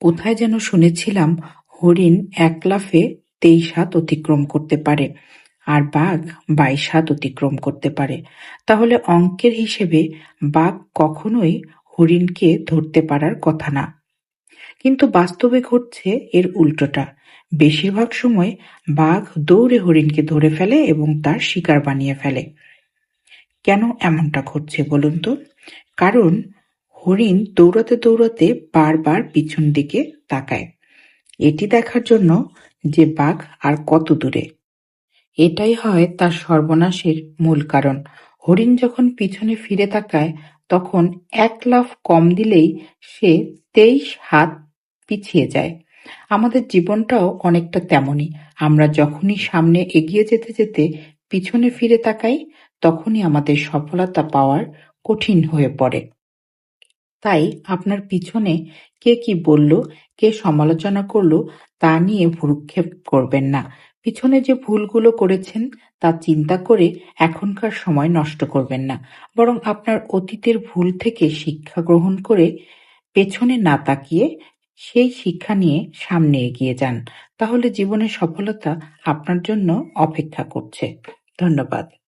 কোথায় যেন শুনেছিলাম হরিণ এক লাফে তেইশ হাত অতিক্রম করতে পারে আর বাঘ বাইশ হাত অতিক্রম করতে পারে। তাহলে অঙ্কের হিসেবে বাঘ কখনোই হরিণকে ধরতে পারার কথা না। কিন্তু বাস্তবে ঘটছে এর উল্টোটা। বেশিরভাগ সময় বাঘ দৌড়ে হরিণকে ধরে ফেলে এবং তার শিকার বানিয়ে ফেলে। কেন এমনটা ঘটছে বলুন তো? কারণ হরিণ দৌড়াতে দৌড়াতে বারবার পিছন দিকে তাকায়। এটি দেখার জন্য যে বাঘ আর কত দূরে। এটাই হয় তার সর্বনাশের মূল কারণ। হরিণ যখন পিছনে ফিরে তাকায়, তখন এক লাফ কম দিলেই সে তেইশ হাত পিছিয়ে যায়। আমাদের জীবনটাও অনেকটা তেমনই। আমরা যখনই সামনে এগিয়ে যেতে যেতে পিছনে ফিরে তাকাই, তখনই আমাদের সফলতা পাওয়ার কঠিন হয়ে পড়ে। তাই আপনার পিছনে কে কি বলল, কে সমালোচনা করল, তা নিয়ে ভ্রুক্ষেপ করবেন না। পিছনে যে ভুলগুলো করেছেন, তা চিন্তা করে এখনকার সময় নষ্ট করবেন না। বরং আপনার অতীতের ভুল থেকে শিক্ষা গ্রহণ করে পেছনে না তাকিয়ে সেই শিক্ষা নিয়ে সামনে এগিয়ে যান। তাহলে জীবনের সফলতা আপনার জন্য অপেক্ষা করছে। ধন্যবাদ।